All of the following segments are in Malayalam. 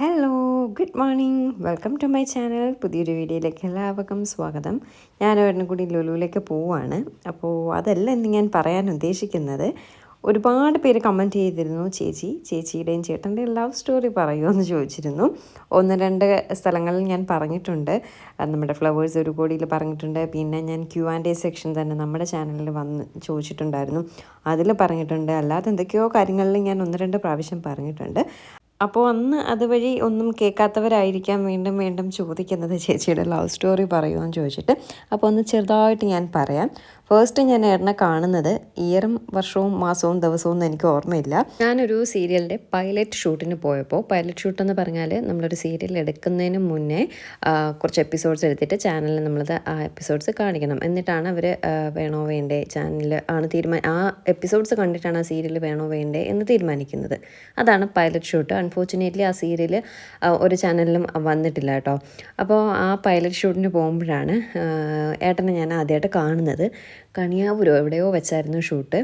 Hello good morning welcome to my channel പുതിയൊരു വീഡിയോയിലേക്ക് എല്ലാവർക്കും സ്വാഗതം. ഞാൻ ഒരെണ്ണം കൂടി ലുലുവിലേക്ക് പോവുകയാണ് അപ്പോൾ അതല്ല എന്ന് ഞാൻ പറയാൻ ഉദ്ദേശിക്കുന്നത് ഒരുപാട് പേര് കമന്റ് ചെയ്തിരുന്നു ചേച്ചി ചേച്ചിയുടെയും ചേട്ടന്റെയും ലവ് സ്റ്റോറി പറയുമോ എന്ന് ചോദിച്ചിരുന്നു. ഒന്ന് രണ്ട് സ്ഥലങ്ങളിൽ ഞാൻ പറഞ്ഞിട്ടുണ്ട്. നമ്മുടെ ഫ്ലവേഴ്സ് ഒരു കോടിയിൽ പറഞ്ഞിട്ടുണ്ട്. പിന്നെ ഞാൻ ക്യു ആൻഡ് എ സെക്ഷൻ തന്നെ നമ്മുടെ ചാനലിൽ വന്ന് ചോദിച്ചിട്ടുണ്ടായിരുന്നു. അതിൽ പറഞ്ഞിട്ടുണ്ട്. അല്ലാതെ എന്തൊക്കെയോ കാര്യങ്ങളിൽ ഞാൻ ഒന്ന് രണ്ട് പ്രാവശ്യം പറഞ്ഞിട്ടുണ്ട്. അപ്പോൾ അന്ന് അതുവഴി ഒന്നും കേൾക്കാത്തവരായിരിക്കാം വീണ്ടും വീണ്ടും ചോദിക്കുന്നത് ചേച്ചിയുടെ ലവ് സ്റ്റോറി പറയുമോ എന്ന് ചോദിച്ചിട്ട് അപ്പോൾ ഒന്ന് ചെറുതായിട്ട് ഞാൻ പറയാം. ഫസ്റ്റ് ഞാൻ ഏട്ടനെ കാണുന്നത് ഇയറും വർഷവും മാസവും ദിവസവും ഒന്നും എനിക്ക് ഓർമ്മയില്ല. ഞാനൊരു സീരിയലിന്റെ പൈലറ്റ് ഷൂട്ടിന് പോയപ്പോൾ പൈലറ്റ് ഷൂട്ട് എന്ന് പറഞ്ഞാൽ നമ്മളൊരു സീരിയൽ എടുക്കുന്നതിന് മുന്നേ കുറച്ച് എപ്പിസോഡ്സ് എടുത്തിട്ട് ചാനലിൽ നമ്മളത് ആ എപ്പിസോഡ്സ് കാണിക്കണം. എന്നിട്ടാണ് അവർ വേണോ വേണ്ടേ ചാനലിൽ ആണ് തീരുമാനം ആ എപ്പിസോഡ്സ് കണ്ടിട്ടാണ് ആ സീരിയൽ വേണോ വേണ്ടേ എന്ന് തീരുമാനിക്കുന്നത്. അതാണ് പൈലറ്റ് ഷൂട്ട്. അൺഫോർച്ചുനേറ്റ്ലി ആ സീരിയൽ ഒരു ചാനലിലും വന്നിട്ടില്ല കേട്ടോ. അപ്പോൾ ആ പൈലറ്റ് ഷൂട്ടിന് പോകുമ്പോഴാണ് ഏട്ടനെ ഞാൻ ആദ്യമായിട്ട് കാണുന്നത്. കണിയാപുരോ എവിടെയോ വെച്ചായിരുന്നു ഷൂട്ട്.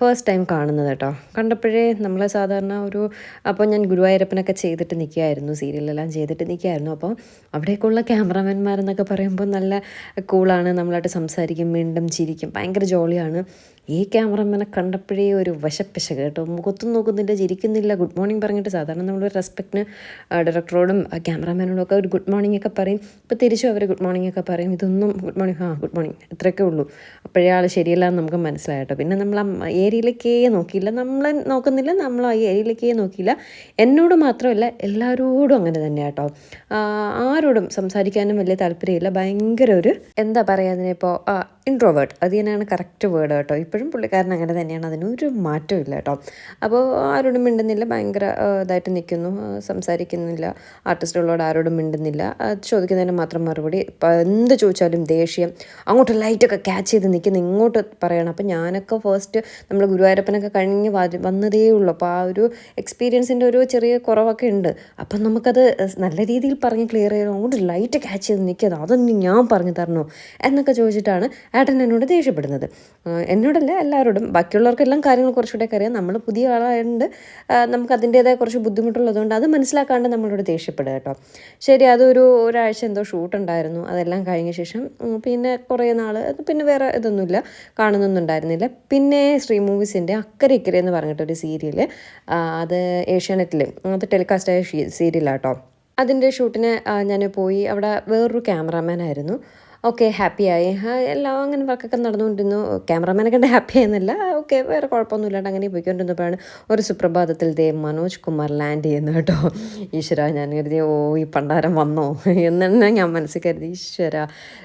ഫസ്റ്റ് ടൈം കാണുന്നത് കേട്ടോ. കണ്ടപ്പോഴേ നമ്മൾ സാധാരണ ഒരു അപ്പോൾ ഞാൻ ഗുരുവായൂരപ്പനൊക്കെ ചെയ്തിട്ട് നിൽക്കുകയായിരുന്നു സീരിയലെല്ലാം ചെയ്തിട്ട് നിൽക്കുകയായിരുന്നു അപ്പോൾ അവിടേക്കുള്ള ക്യാമറാമാൻമാരെന്നൊക്കെ പറയുമ്പോൾ നല്ല കൂളാണ് നമ്മളായിട്ട് സംസാരിക്കും വീണ്ടും ചിരിക്കും ഭയങ്കര ജോളിയാണ് ഈ ക്യാമറമാനെ കണ്ടപ്പോഴേ ഒരു വശപ്പശ കേട്ടോ. മുഖത്തും നോക്കുന്നില്ല ചിരിക്കുന്നില്ല. ഗുഡ് മോർണിംഗ് പറഞ്ഞിട്ട് സാധാരണ നമ്മൾ റെസ്പെക്റ്റിന് ഡയറക്ടറോടും ക്യാമറാമാനോടും ഒക്കെ ഒരു ഗുഡ് മോർണിംഗ് ഒക്കെ പറയും. ഇപ്പോൾ തിരിച്ചും അവർ ഗുഡ് മോർണിംഗ് ഒക്കെ പറയും. ഇതൊന്നും ഗുഡ് മോർണിംഗ് ആ ഗുഡ് മോർണിംഗ് ഇത്രയൊക്കെ ഉള്ളൂ. അപ്പോഴേ ആൾ ശരിയല്ല എന്ന് നമുക്ക് മനസ്സിലായിട്ടോ പിന്നെ നമ്മൾ ആ ഏരിയയിലേക്കേ നോക്കിയില്ല. നമ്മളെ നോക്കുന്നില്ല നമ്മൾ ആ ഏരിയയിലേക്കേ നോക്കിയില്ല. എന്നോട് മാത്രമല്ല എല്ലാവരോടും അങ്ങനെ തന്നെ കേട്ടോ. ആരോടും സംസാരിക്കാനും വലിയ താല്പര്യമില്ല. ഭയങ്കര ഒരു എന്താ പറയുക അതിനിപ്പോൾ ഇൻട്രോവേർട്ട് അത് തന്നെയാണ് കറക്റ്റ് വേർഡ് കേട്ടോ. ഇപ്പോഴും പുള്ളിക്കാരൻ അങ്ങനെ തന്നെയാണ്. അതിനൊരു മാറ്റമില്ല കേട്ടോ. അപ്പോൾ ആരോടും മിണ്ടുന്നില്ല. ഭയങ്കര ഇതായിട്ട് നിൽക്കുന്നു. സംസാരിക്കുന്നില്ല. ആർട്ടിസ്റ്റുകളോട് ആരോടും മിണ്ടുന്നില്ല. ചോദിക്കുന്നതിന് മാത്രം മറുപടി. എന്ത് ചോദിച്ചാലും ദേഷ്യം. അങ്ങോട്ട് ലൈറ്റൊക്കെ ക്യാച്ച് ചെയ്ത് നിൽക്കുന്ന. ഇങ്ങോട്ട് പറയണം. അപ്പോൾ ഞാനൊക്കെ ഫസ്റ്റ് നമ്മൾ ഗുരുവായൂരപ്പനൊക്കെ കഴിഞ്ഞ് വന്നതേ ഉള്ളൂ. അപ്പോൾ ആ ഒരു എക്സ്പീരിയൻസിന്റെ ഒരു ചെറിയ കുറവൊക്കെ ഉണ്ട്. അപ്പം നമുക്കത് നല്ല രീതിയിൽ പറഞ്ഞ് ക്ലിയർ ചെയ്യണം അങ്ങോട്ട് ലൈറ്റ് ക്യാച്ച് ചെയ്ത് നിൽക്കുന്നത്. അതൊന്നും ഞാൻ പറഞ്ഞു തരണോ? എന്നൊക്കെ ചോദിച്ചിട്ടാണ് ഏട്ടൻ എന്നോട് ദേഷ്യപ്പെടുന്നത്. ആ, എന്നോടല്ല എല്ലാവരോടും. ബാക്കിയുള്ളവർക്കെല്ലാം കാര്യങ്ങൾ കുറച്ചുകൂടെയൊക്കെ അറിയാം. നമ്മൾ പുതിയ ആളായതുകൊണ്ട് നമുക്ക് അതിന്റേതായ കുറച്ച് ബുദ്ധിമുട്ടുള്ളതുകൊണ്ട് അത് മനസ്സിലാക്കാണ്ട് നമ്മളോട് ദേഷ്യപ്പെടുക കേട്ടോ. ശരി അതൊരു ഒരാഴ്ച എന്തോ ഷൂട്ട് ഉണ്ടായിരുന്നു. അതെല്ലാം കഴിഞ്ഞ ശേഷം പിന്നെ കുറേ നാൾ പിന്നെ വേറെ ഇതൊന്നുമില്ല. കാണുന്നൊന്നും ഉണ്ടായിരുന്നില്ല. പിന്നെ ശ്രീ മൂവീസിന്റെ അക്കരെ ഇക്കരെ എന്ന് പറഞ്ഞിട്ടൊരു സീരിയൽ അത് ഏഷ്യാനെറ്റിൽ അത് ടെലികാസ്റ്റായ സീരിയലാട്ടോ. അതിന്റെ ഷൂട്ടിന് ഞാൻ പോയി. അവിടെ വേറൊരു ക്യാമറാമാൻ ആയിരുന്നു ഓക്കെ ഹാപ്പിയായി എല്ലാം അങ്ങനെ വർക്കൊക്കെ നടന്നുകൊണ്ടിരുന്നു. ക്യാമറമാൻ കണ്ട് ഹാപ്പി ആയിരുന്നില്ല. ഓക്കെ വേറെ കുഴപ്പമൊന്നുമില്ലാണ്ട് അങ്ങനെ പോയിക്കൊണ്ടിരുന്നപ്പോഴാണ് ഒരു സുപ്രഭാതത്തിൽ ദേ മനോജ് കുമാർ ലാൻഡ് ചെയ്യുന്നു കേട്ടോ. ഈശ്വര ഞാൻ കരുതി ഓ ഈ പണ്ടാരം വന്നോ? എന്നെ ഞാൻ മനസ്സിൽ കരുതി ഈശ്വര.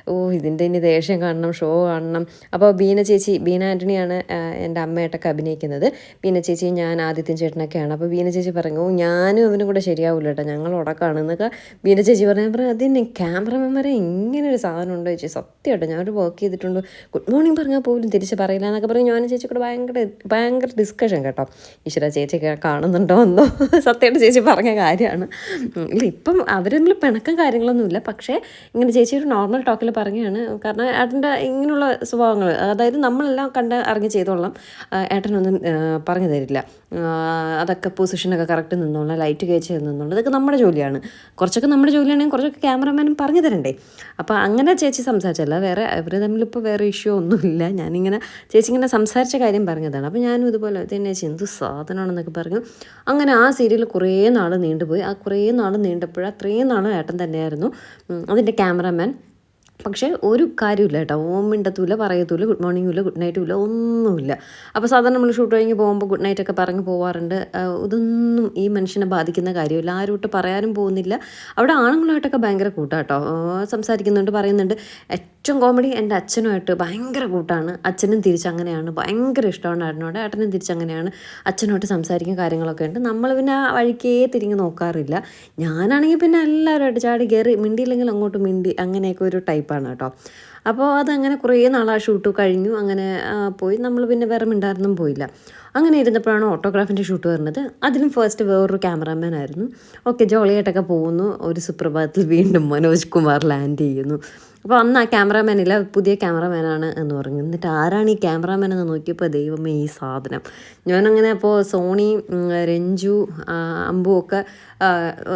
ഓ ഇതിന്റെ ഇനി ദേഷ്യം കാണണം ഷോ കാണണം. അപ്പോൾ ബീന ചേച്ചി ബീന ആന്റണിയാണ് എന്റെ അമ്മയായിട്ടൊക്കെ അഭിനയിക്കുന്നത്. ബീന ചേച്ചി ഞാൻ ആദിത്യൻ ചേട്ടനൊക്കെയാണ്. അപ്പോൾ ബീന ചേച്ചി പറഞ്ഞു "ഓ, ഞാനും അവനും കൂടെ ശരിയാവില്ല കേട്ടോ. ഞങ്ങൾ ഉടക്കാണ് എന്നൊക്കെ ബീന ചേച്ചി പറഞ്ഞു. പറഞ്ഞു അതിന് ക്യാമറമാൻമാരെ ഇങ്ങനെ ഒരു സാധനം ഉണ്ടോ ചേച്ചി? സത്യമായിട്ട് ഞാനൊരു വർക്ക് ചെയ്തിട്ടുണ്ട്. ഗുഡ് മോർണിംഗ് പറഞ്ഞാൽ പോലും തിരിച്ച് പറയില്ല എന്നൊക്കെ പറഞ്ഞ് ഞാനും ചേച്ചി കൂടെ ഭയങ്കര ഭയങ്കര ഡിസ്കഷൻ കേട്ടോ. ഈശ്വര ചേച്ചി കാണുന്നുണ്ടോ എന്നോ? സത്യമായിട്ട് ചേച്ചി പറഞ്ഞ കാര്യമാണ്. ഇല്ല ഇപ്പം അവരൊന്നും പിണക്കം കാര്യങ്ങളൊന്നുമില്ല പക്ഷേ ഇങ്ങനെ ചേച്ചി ഒരു നോർമൽ ടോക്കിൽ പറഞ്ഞാണ് കാരണം ഏട്ടന്റെ ഇങ്ങനെയുള്ള സ്വഭാവങ്ങൾ അതായത് നമ്മളെല്ലാം കണ്ട് അറിഞ്ഞ് ചെയ്തോളാം. ഏട്ടനൊന്നും പറഞ്ഞു തരില്ല. അതൊക്കെ പൊസിഷനൊക്കെ കറക്റ്റ് നിന്നോളാം ലൈറ്റ് കയച്ച് നിന്നോളാം ഇതൊക്കെ നമ്മുടെ ജോലിയാണ്. കുറച്ചൊക്കെ നമ്മുടെ ജോലിയാണെങ്കിൽ കുറച്ചൊക്കെ ക്യാമറമാനും പറഞ്ഞു തരണ്ടേ. അപ്പോൾ അങ്ങനെ ചേച്ചി സംസാരിച്ചല്ല വേറെ ഇവർ തമ്മിലിപ്പോൾ വേറെ ഇഷ്യൂ ഒന്നുമില്ല. ഞാനിങ്ങനെ ചേച്ചി ഇങ്ങനെ സംസാരിച്ച കാര്യം പറഞ്ഞതാണ്. അപ്പോൾ ഞാനും ഇതുപോലെ തന്നെ ചേച്ചി എന്ത് സാധനമാണെന്നൊക്കെ പറഞ്ഞു. അങ്ങനെ ആ സീരിയൽ കുറേ നാൾ നീണ്ടുപോയി. ആ കുറേ നാൾ നീണ്ടപ്പോൾ അത്രയും നാൾ ഏട്ടൻ തന്നെയായിരുന്നു. അതിന്റെ ക്യാമറാമാൻ പക്ഷേ ഒരു കാര്യമില്ല കേട്ടോ. ഓം മിണ്ടത്തൂല പറയത്തൂല ഗുഡ് മോർണിംഗ് ഇല്ല ഗുഡ് നൈറ്റും ഇല്ല ഒന്നുമില്ല. അപ്പോൾ സാധാരണ നമ്മൾ ഷൂട്ട് കഴിഞ്ഞ് പോകുമ്പോൾ ഗുഡ് നൈറ്റ് ഒക്കെ പറഞ്ഞ് പോവാറുണ്ട്. ഇതൊന്നും ഈ മനുഷ്യനെ ബാധിക്കുന്ന കാര്യമില്ല. ആരും ഇട്ട് പറയാനും പോകുന്നില്ല. അവിടെ ആണുങ്ങളായിട്ടൊക്കെ ഭയങ്കര കൂട്ടാട്ടോ സംസാരിക്കുന്നുണ്ട് പറയുന്നുണ്ട്. ഏറ്റവും കോമഡി എന്റെ അച്ഛനുമായിട്ട് ഭയങ്കര കൂട്ടാണ്. അച്ഛനും തിരിച്ചങ്ങനെയാണ്. ഭയങ്കര ഇഷ്ടമാണ് ഏട്ടനോട് ഏട്ടനും തിരിച്ചങ്ങനെയാണ്. അച്ഛനോട്ട് സംസാരിക്കുന്ന കാര്യങ്ങളൊക്കെ ഉണ്ട്. നമ്മൾ പിന്നെ ആ വഴിക്കേ തിരിഞ്ഞ് നോക്കാറില്ല. ഞാനാണെങ്കിൽ പിന്നെ എല്ലാവരുമായിട്ട് ചാടി കയറി മിണ്ടിയില്ലെങ്കിൽ അങ്ങോട്ട് മിണ്ടി അങ്ങനെയൊക്കെ ഒരു ടൈപ്പാണ് കേട്ടോ. അപ്പോൾ അതങ്ങനെ കുറേ നാൾ ആ ഷൂട്ട് കഴിഞ്ഞു. അങ്ങനെ പോയി. നമ്മൾ പിന്നെ വേറെ മിണ്ടായിരുന്നും പോയില്ല. അങ്ങനെ ഇരുന്നപ്പോഴാണ് ഓട്ടോഗ്രാഫിന്റെ ഷൂട്ട് വരുന്നത്. അതിലും ഫസ്റ്റ് വേറൊരു ക്യാമറാമാൻ ആയിരുന്നു. ഓക്കെ ജോളിയായിട്ടൊക്കെ പോകുന്നു. ഒരു സുപ്രഭാതത്തിൽ വീണ്ടും മനോജ് കുമാർ ലാൻഡ് ചെയ്യുന്നു. അപ്പോൾ അന്ന് ആ ക്യാമറാമാൻ ഇല്ല പുതിയ ക്യാമറാമാനാണ് എന്ന് പറഞ്ഞു. എന്നിട്ട് ആരാണ് ഈ ക്യാമറാമാൻ എന്ന് നോക്കിയപ്പോൾ ദൈവമേ ഈ സാധനം. ഞാനങ്ങനെ അപ്പോൾ സോണി രഞ്ജു അമ്പു ഒക്കെ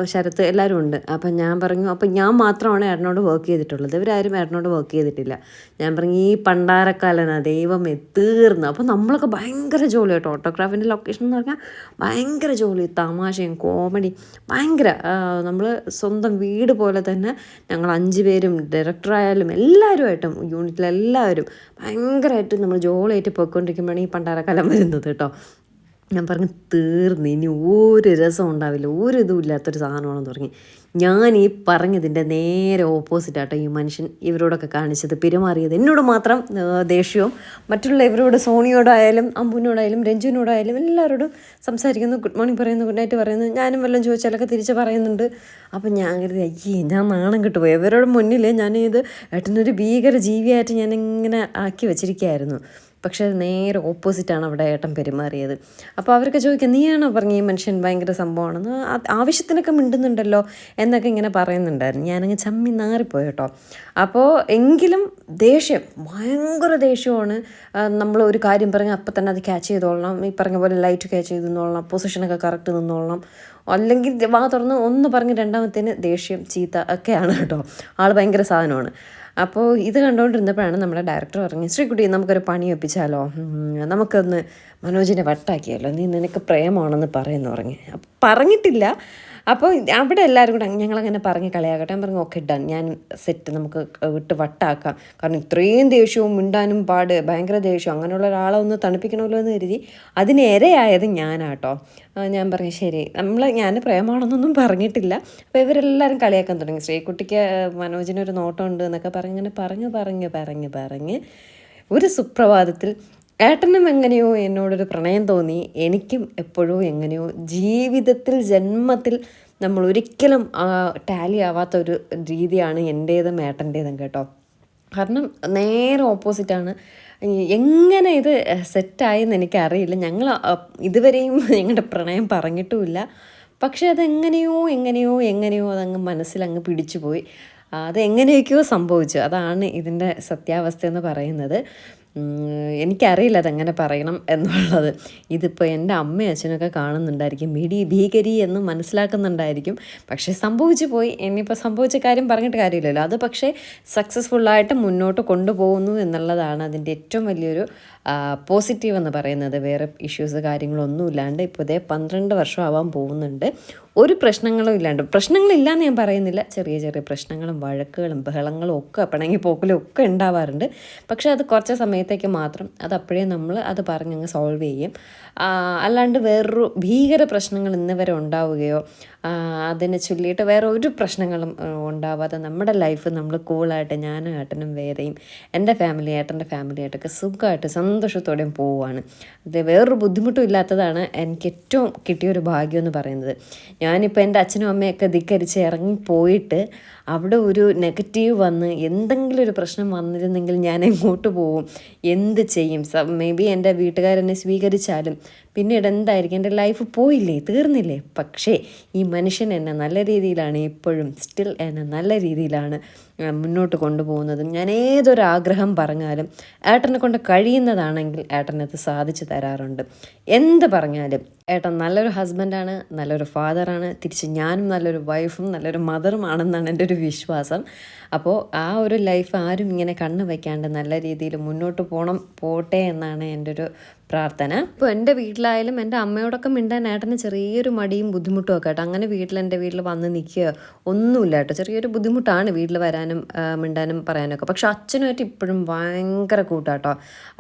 ശരത്ത് എല്ലാവരും ഉണ്ട്. അപ്പം ഞാൻ പറഞ്ഞു അപ്പം ഞാൻ മാത്രമാണ് ഏട്ടനോട് വർക്ക് ചെയ്തിട്ടുള്ളത്. ഇവരാരും ഏട്ടനോട് വർക്ക് ചെയ്തിട്ടില്ല. ഞാൻ പറഞ്ഞു ഈ പണ്ടാരക്കാലന ദൈവം എത്തീർന്ന് അപ്പോൾ നമ്മളൊക്കെ ഭയങ്കര ജോലി കേട്ടോ. ഓട്ടോഗ്രാഫിന്റെ ലൊക്കേഷൻ എന്ന് പറഞ്ഞാൽ ഭയങ്കര ജോലി തമാശയും കോമഡി ഭയങ്കര നമ്മൾ സ്വന്തം വീട് പോലെ തന്നെ ഞങ്ങൾ അഞ്ച് പേരും ഡയറക്ടറായാലും എല്ലാവരുമായിട്ടും യൂണിറ്റിലെല്ലാവരും ഭയങ്കരമായിട്ട് നമ്മൾ ജോളിയായിട്ട് പോയിക്കൊണ്ടിരിക്കുമ്പോഴാണ് ഈ പണ്ടാരക്കാലം വരുന്നത് കേട്ടോ. ഞാൻ പറഞ്ഞു തീർന്ന്. ഇനി ഒരു രസം ഉണ്ടാവില്ല. ഒരു ഇതും ഇല്ലാത്തൊരു സാധനമാണെന്ന് തുടങ്ങി ഞാൻ ഈ പറഞ്ഞതിന്റെ നേരെ ഓപ്പോസിറ്റ് ആട്ടോ ഈ മനുഷ്യൻ ഇവരോടൊക്കെ കാണിച്ചത്. പെരുമാറിയത് എന്നോട് മാത്രം ദേഷ്യവും മറ്റുള്ള ഇവരോട് സോണിയോടായാലും അമ്പുവിനോടായാലും രഞ്ജുവിനോടായാലും എല്ലാവരോടും സംസാരിക്കുന്നു ഗുഡ് മോർണിംഗ് പറയുന്നു ഗുഡ് നൈറ്റ് പറയുന്നു. ഞാനും വല്ലതും ചോദിച്ചാലൊക്കെ തിരിച്ച് പറയുന്നുണ്ട്. അപ്പം ഞാൻ കരുതി അയ്യേ ഞാൻ നാണം കിട്ടുപോയി. ഇവരുടെ മുന്നിൽ ഞാനിത് ഏട്ടനൊരു ഭീകര ജീവിയായിട്ട് ഞാനിങ്ങനെ ആക്കി വെച്ചിരിക്കുകയായിരുന്നു. പക്ഷേ നേരെ ഓപ്പോസിറ്റാണ് അവിടെ ഏട്ടൻ പെരുമാറിയത്. അപ്പോൾ അവരൊക്കെ ചോദിക്കുക നീയാണോ പറഞ്ഞ ഈ മനുഷ്യൻ ഭയങ്കര സംഭവമാണെന്ന്? ആവശ്യത്തിനൊക്കെ മിണ്ടുന്നുണ്ടല്ലോ എന്നൊക്കെ ഇങ്ങനെ പറയുന്നുണ്ടായിരുന്നു. ഞാനങ്ങ് ചമ്മി നാറിപ്പോയി കേട്ടോ. അപ്പോൾ എങ്കിലും ദേഷ്യം ഭയങ്കര ദേഷ്യമാണ്. നമ്മൾ ഒരു കാര്യം പറഞ്ഞാൽ അപ്പം തന്നെ അത് ക്യാച്ച് ചെയ്തോളണം. ഈ പറഞ്ഞ പോലെ ലൈറ്റ് ക്യാച്ച് ചെയ്ത് നിന്നോളണം. പൊസിഷനൊക്കെ കറക്റ്റ് നിന്നോളണം. അല്ലെങ്കിൽ വാ തുറന്ന് ഒന്ന് പറഞ്ഞ് രണ്ടാമത്തേന് ദേഷ്യം ചീത്ത ഒക്കെയാണ് കേട്ടോ. ആൾ ഭയങ്കര സാധനമാണ്. അപ്പോൾ ഇത് കണ്ടുകൊണ്ടിരുന്നപ്പോഴാണ് നമ്മുടെ ഡയറക്ടർ പറഞ്ഞു ശ്രീകുട്ടി നമുക്കൊരു പണി ഒപ്പിച്ചാലോ നമുക്കൊന്ന് മനോജിനെ വട്ടാക്കിയാലോ? നീ നിനക്ക് പ്രേമമാണെന്ന് പറയുന്നു പറഞ്ഞു. പറഞ്ഞിട്ടില്ല. അപ്പോൾ അവിടെ എല്ലാവരും കൂടെ ഞങ്ങളങ്ങനെ പറഞ്ഞ് കളയാകട്ടെ ഞാൻ പറഞ്ഞു ഓക്കെ ഡൺ ഞാൻ സെറ്റ് നമുക്ക് വിട്ട് വട്ടാക്കാം. കാരണം ഇത്രയും ദേഷ്യവും മിണ്ടാനും പാട് ഭയങ്കര ദേഷ്യം അങ്ങനെയുള്ള ഒരാളെ ഒന്ന് തണുപ്പിക്കണമല്ലോ എന്ന് കരുതി അതിന് ഇരയായത് ഞാനാട്ടോ ഞാൻ പറഞ്ഞു ശരി. നമ്മൾ ഞാൻ പ്രേമാണെന്നൊന്നും പറഞ്ഞിട്ടില്ല. അപ്പോൾ ഇവരെല്ലാവരും കളിയാക്കാൻ തുടങ്ങി. ശ്രീകുട്ടിക്ക് മനോജിനൊരു നോട്ടമുണ്ട് എന്നൊക്കെ പറഞ്ഞ് ഇങ്ങനെ പറഞ്ഞു പറഞ്ഞു പറഞ്ഞ് പറഞ്ഞ് ഒരു സുപ്രഭാതത്തിൽ ഏട്ടനും എങ്ങനെയോ എന്നോടൊരു പ്രണയം തോന്നി. എനിക്കും എപ്പോഴോ എങ്ങനെയോ ജീവിതത്തിൽ ജന്മത്തിൽ നമ്മൾ ഒരിക്കലും ടാലി ആവാത്ത ഒരു രീതിയാണ് എന്റേതും ഏട്ടന്റേതും കേട്ടോ. കാരണം നേരെ ഓപ്പോസിറ്റാണ് എങ്ങനെ ഇത് സെറ്റായെന്ന് എനിക്കറിയില്ല. ഞങ്ങൾ ഇതുവരെയും ഞങ്ങളുടെ പ്രണയം പറഞ്ഞിട്ടുമില്ല. പക്ഷേ അതെങ്ങനെയോ എങ്ങനെയോ എങ്ങനെയോ അതങ്ങ് മനസ്സിലങ്ങ് പിടിച്ചുപോയി. അത് എങ്ങനെയൊക്കെയോ സംഭവിച്ചു. അതാണ് ഇതിന്റെ സത്യാവസ്ഥ എന്ന് പറയുന്നത്. എനിക്കറിയില്ല അതെങ്ങനെ പറയണം എന്നുള്ളത്. ഇതിപ്പോൾ എന്റെ അമ്മയും അച്ഛനൊക്കെ കാണുന്നുണ്ടായിരിക്കും. മിടി ഭീകരി എന്ന് മനസ്സിലാക്കുന്നുണ്ടായിരിക്കും. പക്ഷേ സംഭവിച്ചു പോയി. ഇനിയിപ്പോൾ സംഭവിച്ച കാര്യം പറഞ്ഞിട്ട് കാര്യമില്ലല്ലോ. അത് പക്ഷേ സക്സസ്ഫുള്ളായിട്ട് മുന്നോട്ട് കൊണ്ടുപോകുന്നു എന്നുള്ളതാണ് അതിന്റെ ഏറ്റവും വലിയൊരു പോസിറ്റീവ് എന്ന് പറയുന്നത്. വേറെ ഇഷ്യൂസ് കാര്യങ്ങളൊന്നും ഇല്ലാണ്ട് ഇപ്പോൾ ഇതേ പന്ത്രണ്ട് വർഷം ആവാൻ പോകുന്നുണ്ട്. ഒരു പ്രശ്നങ്ങളും ഇല്ലാണ്ട്. പ്രശ്നങ്ങളില്ലാന്ന് ഞാൻ പറയുന്നില്ല. ചെറിയ ചെറിയ പ്രശ്നങ്ങളും വഴക്കുകളും ബഹളങ്ങളും ഒക്കെ പിണങ്ങി പോക്കലും ഒക്കെ ഉണ്ടാവാറുണ്ട്. പക്ഷേ അത് കുറച്ച് സമയത്തേക്ക് മാത്രം അത് അപ്പോഴേ നമ്മൾ അത് പറഞ്ഞങ്ങ് സോൾവ് ചെയ്യും. അല്ലാണ്ട് വേറൊരു ഭീകര പ്രശ്നങ്ങൾ ഇന്ന് വരെ ഉണ്ടാവുകയോ അതിനെ ചൊല്ലിയിട്ട് വേറെ ഒരു പ്രശ്നങ്ങളും ഉണ്ടാവാതെ നമ്മുടെ ലൈഫ് നമ്മൾ കൂളായിട്ട് ഞാനും ഏട്ടനും വേറെയും എന്റെ ഫാമിലി ഏട്ടന്റെ ഫാമിലി ആയിട്ടൊക്കെ സുഖമായിട്ട് സന്തോഷത്തോടെയും പോവുകയാണ് അത് വേറൊരു ബുദ്ധിമുട്ടും ഇല്ലാത്തതാണ് എനിക്ക് ഏറ്റവും കിട്ടിയൊരു ഭാഗ്യം എന്ന് പറയുന്നത്. ഞാനിപ്പോൾ എന്റെ അച്ഛനും അമ്മയൊക്കെ ധിക്കരിച്ച് ഇറങ്ങി പോയിട്ട് അവിടെ ഒരു നെഗറ്റീവ് വന്ന് എന്തെങ്കിലും ഒരു പ്രശ്നം വന്നിരുന്നെങ്കിൽ ഞാൻ എങ്ങോട്ട് പോവും? എന്ത് ചെയ്യും? മേ ബി എന്റെ വീട്ടുകാരെന്നെ സ്വീകരിച്ചാലും പിന്നീട് എന്തായിരിക്കും? എന്റെ ലൈഫ് പോയില്ലേ? തീർന്നില്ലേ? പക്ഷേ ഈ മനുഷ്യൻ എന്നെ നല്ല രീതിയിലാണ് എപ്പോഴും സ്റ്റിൽ എന്നെ നല്ല രീതിയിലാണ് മുന്നോട്ട് കൊണ്ടുപോകുന്നതും. ഞാൻ ഏതൊരാഗ്രഹം പറഞ്ഞാലും ഏട്ടനെ കൊണ്ട് കഴിയുന്നതാണെങ്കിൽ ഏട്ടനത് സാധിച്ചു തരാറുണ്ട്. എന്ത് പറഞ്ഞാലും ഏട്ടൻ നല്ലൊരു ഹസ്ബൻഡാണ് നല്ലൊരു ഫാദറാണ് തിരിച്ച് ഞാനും നല്ലൊരു വൈഫും നല്ലൊരു മദറും ആണെന്നാണ് എന്റെ ഒരു വിശ്വാസം. അപ്പോൾ ആ ഒരു ലൈഫ് ആരും ഇങ്ങനെ കണ്ണ് വയ്ക്കാണ്ട് നല്ല രീതിയിൽ മുന്നോട്ട് പോകണം പോട്ടെ എന്നാണ് എന്റെ ഒരു പ്രാർത്ഥന. ഇപ്പോൾ എന്റെ വീട്ടിലായാലും എന്റെ അമ്മയോടൊക്കെ മിണ്ടാൻ ഏട്ടന് ചെറിയൊരു മടിയും ബുദ്ധിമുട്ടും ഒക്കെ കേട്ടോ അങ്ങനെ വീട്ടിൽ എന്റെ വീട്ടിൽ വന്ന് നിൽക്കുക ഒന്നുമില്ല കേട്ടോ. ചെറിയൊരു ബുദ്ധിമുട്ടാണ് വീട്ടിൽ വരാനും മിണ്ടാനും പറയാനൊക്കെ. പക്ഷെ അച്ഛനുമായിട്ട് ഇപ്പോഴും ഭയങ്കര കൂട്ടാട്ടോ.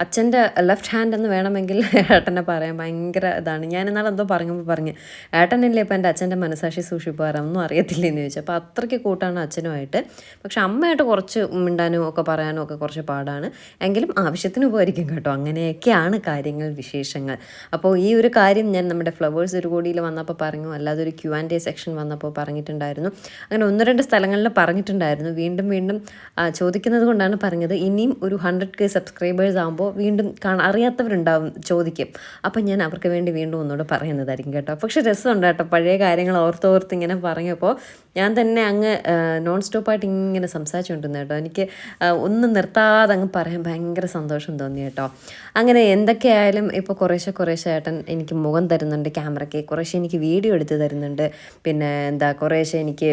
അച്ഛന്റെ ലെഫ്റ്റ് ഹാൻഡ് എന്ന് വേണമെങ്കിൽ ഏട്ടനെ പറയാൻ ഭയങ്കര ഇതാണ്. ഞാൻ എന്നാൽ എന്തോ പറഞ്ഞപ്പോൾ പറഞ്ഞ് ഏട്ടനല്ലേ ഇപ്പം എന്റെ അച്ഛന്റെ മനസാക്ഷി സൂക്ഷിപ്പാറ്? ഒന്നും അറിയത്തില്ലെന്ന് ചോദിച്ചു. അപ്പോൾ അത്രയ്ക്ക് കൂട്ടാണ് അച്ഛനുമായിട്ട്. പക്ഷെ അമ്മയായിട്ട് കുറച്ച് മിണ്ടാനും ഒക്കെ പറയാനും ഒക്കെ കുറച്ച് പാടാണ്. എങ്കിലും ആവശ്യത്തിന് ഉപകരിക്കും കേട്ടോ. അങ്ങനെയൊക്കെയാണ് കാര്യങ്ങൾ. കാര്യങ്ങൾ വിശേഷങ്ങൾ. അപ്പോൾ ഈ ഒരു കാര്യം ഞാൻ നമ്മുടെ ഫ്ലവേഴ്സ് ഒരു കോടിയിൽ വന്നപ്പോൾ പറഞ്ഞു അല്ലാതെ ഒരു ക്യു ആൻഡ് എ സെക്ഷൻ വന്നപ്പോൾ പറഞ്ഞിട്ടുണ്ടായിരുന്നു. അങ്ങനെ ഒന്ന് രണ്ട് സ്ഥലങ്ങളിൽ പറഞ്ഞിട്ടുണ്ടായിരുന്നു. വീണ്ടും വീണ്ടും ചോദിക്കുന്നത് കൊണ്ടാണ് പറഞ്ഞത് ഇനിയും ഒരു ഹൺഡ്രഡ് കെ സബ്സ്ക്രൈബേഴ്സ് ആകുമ്പോൾ വീണ്ടും കാണാൻ അറിയാത്തവരുണ്ടാവും ചോദിക്കും. അപ്പം ഞാൻ അവർക്ക് വേണ്ടി വീണ്ടും ഒന്നുകൂടെ പറയുന്നതായിരിക്കും കേട്ടോ. പക്ഷേ രസമുണ്ട് കേട്ടോ പഴയ കാര്യങ്ങൾ ഓർത്തോർത്ത് ഇങ്ങനെ പറഞ്ഞപ്പോൾ ഞാൻ തന്നെ അങ്ങ് നോൺ സ്റ്റോപ്പായിട്ട് ഇങ്ങനെ സംസാരിച്ചുകൊണ്ടിരുന്നു കേട്ടോ. എനിക്ക് ഒന്നും നിർത്താതെ അങ്ങ് പറയാൻ ഭയങ്കര സന്തോഷം തോന്നി കേട്ടോ. അങ്ങനെ എന്തൊക്കെയായാലും ഇപ്പോൾ കുറേശ്ശെ കുറേശ്ശെ ഏട്ടൻ എനിക്ക് മുഖം തരുന്നുണ്ട് ക്യാമറയ്ക്ക്. കുറേശ്ശെ എനിക്ക് വീഡിയോ എടുത്ത് തരുന്നുണ്ട്. പിന്നെ എന്താ കുറേശ്ശെ എനിക്ക്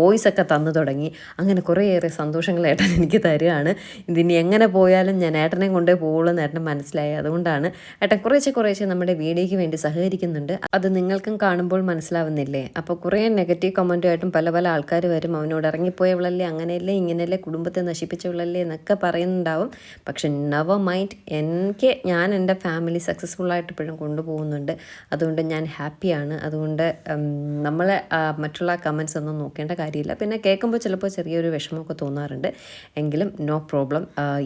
വോയിസ് ഒക്കെ തന്നു തുടങ്ങി. അങ്ങനെ കുറേയേറെ സന്തോഷങ്ങൾ ഏട്ടൻ എനിക്ക് തരികയാണ് ഇതിനി എങ്ങനെ പോയാലും ഞാൻ ഏട്ടനെ കൊണ്ടേ പോകുള്ളൂ എന്ന് ഏട്ടൻ മനസ്സിലായി. അതുകൊണ്ടാണ് ഏട്ടൻ കുറേശ്ശെ കുറേശ്ശെ നമ്മുടെ വീഡിയോയ്ക്ക് വേണ്ടി സഹകരിക്കുന്നുണ്ട്. അത് നിങ്ങൾക്കും കാണുമ്പോൾ മനസ്സിലാവുന്നില്ലേ? അപ്പോൾ കുറേ നെഗറ്റീവ് കമന്റുമായിട്ടും പല പല ആൾക്കാർ വരും. അവനോട് ഇറങ്ങിപ്പോയവളല്ലേ അങ്ങനെയല്ലേ ഇങ്ങനെയല്ലേ കുടുംബത്തെ നശിപ്പിച്ചവളല്ലേ എന്നൊക്കെ പറയുന്നുണ്ടാവും. പക്ഷെ നവ മൈൻഡ് എനിക്ക് ഞാൻ എന്റെ ഫാമിലി സക്സസ്ഫുൾ ആയിട്ട് ഇപ്പോഴും കൊണ്ടുപോകുന്നുണ്ട്. അതുകൊണ്ട് ഞാൻ ഹാപ്പിയാണ് അതുകൊണ്ട് നമ്മളെ മറ്റുള്ള കമൻസ് ഒന്നും നോക്കേണ്ട കാര്യമില്ല. പിന്നെ കേൾക്കുമ്പോൾ ചിലപ്പോൾ ചെറിയൊരു വിഷമമൊക്കെ തോന്നാറുണ്ട്. എങ്കിലും നോ പ്രോബ്ലം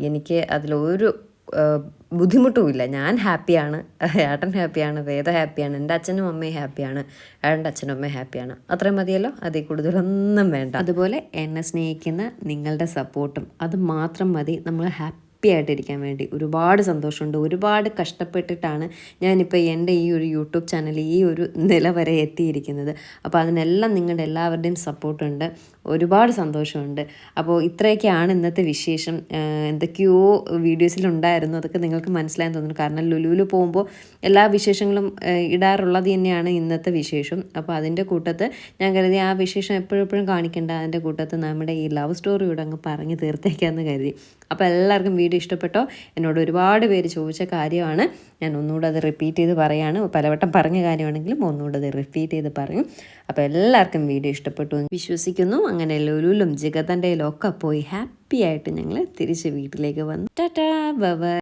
എനിക്ക് അതിലൊരു ബുദ്ധിമുട്ടുമില്ല. ഞാൻ ഹാപ്പിയാണ്. ഏട്ടൻ ഹാപ്പിയാണ്. വേദ ഹാപ്പിയാണ്. എന്റെ അച്ഛനും അമ്മയും ഹാപ്പിയാണ്. ഏട്ടന്റെ അച്ഛനും അമ്മയും ഹാപ്പിയാണ്. അത്രയും മതിയല്ലോ? അതിൽ കൂടുതലൊന്നും വേണ്ട. അതുപോലെ എന്നെ സ്നേഹിക്കുന്ന നിങ്ങളുടെ സപ്പോർട്ടും അത് മാത്രം മതി. നമ്മൾ ഹാപ്പി ആയിട്ടിരിക്കാൻ വേണ്ടി. ഒരുപാട് സന്തോഷമുണ്ട്. ഒരുപാട് കഷ്ടപ്പെട്ടിട്ടാണ് ഞാനിപ്പോൾ എന്റെ ഈ ഒരു യൂട്യൂബ് ചാനൽ ഈ ഒരു നില വരെ എത്തിയിരിക്കുന്നത്. അപ്പോൾ അതിനെല്ലാം നിങ്ങളുടെ എല്ലാവരുടെയും സപ്പോർട്ടുണ്ട്. ഒരുപാട് സന്തോഷമുണ്ട്. അപ്പോൾ ഇത്രയൊക്കെയാണ് ഇന്നത്തെ വിശേഷം. എന്തൊക്കെയോ വീഡിയോസിലുണ്ടായിരുന്നു. അതൊക്കെ നിങ്ങൾക്ക് മനസ്സിലായെന്ന് തോന്നുന്നു. കാരണം ലുലുവിൽ പോകുമ്പോൾ എല്ലാ വിശേഷങ്ങളും ഇടാറുള്ളത് തന്നെയാണ് ഇന്നത്തെ വിശേഷം. അപ്പോൾ അതിന്റെ കൂട്ടത്ത് ഞാൻ കരുതി ആ വിശേഷം എപ്പോഴും എപ്പോഴും കാണിക്കേണ്ട. അതിന്റെ കൂട്ടത്ത് നമ്മുടെ ഈ ലവ് സ്റ്റോറി ഇവിടെ അങ്ങ് പറഞ്ഞ് തീർത്തേക്കാന്ന് കരുതി. അപ്പോൾ എല്ലാവർക്കും വീഡിയോ ഇഷ്ടപ്പെട്ടോ? എന്നോട് ഒരുപാട് പേര് ചോദിച്ച കാര്യമാണ്. ഞാൻ ഒന്നുകൂടെ അത് റിപ്പീറ്റ് ചെയ്ത് പറയാണ്. പലവട്ടം പറഞ്ഞ കാര്യമാണെങ്കിലും ഒന്നുകൂടെ അത് റിപ്പീറ്റ് ചെയ്ത് പറയും. അപ്പോൾ എല്ലാവർക്കും വീഡിയോ ഇഷ്ടപ്പെട്ടു എന്ന് വിശ്വസിക്കുന്നു. അങ്ങനെ ലുലുലും ജിഗതന്റെയിലും ഒക്കെ പോയി ഹാപ്പി ആയിട്ട് ഞങ്ങൾ തിരിച്ച് വീട്ടിലേക്ക് വന്നു. Tata bye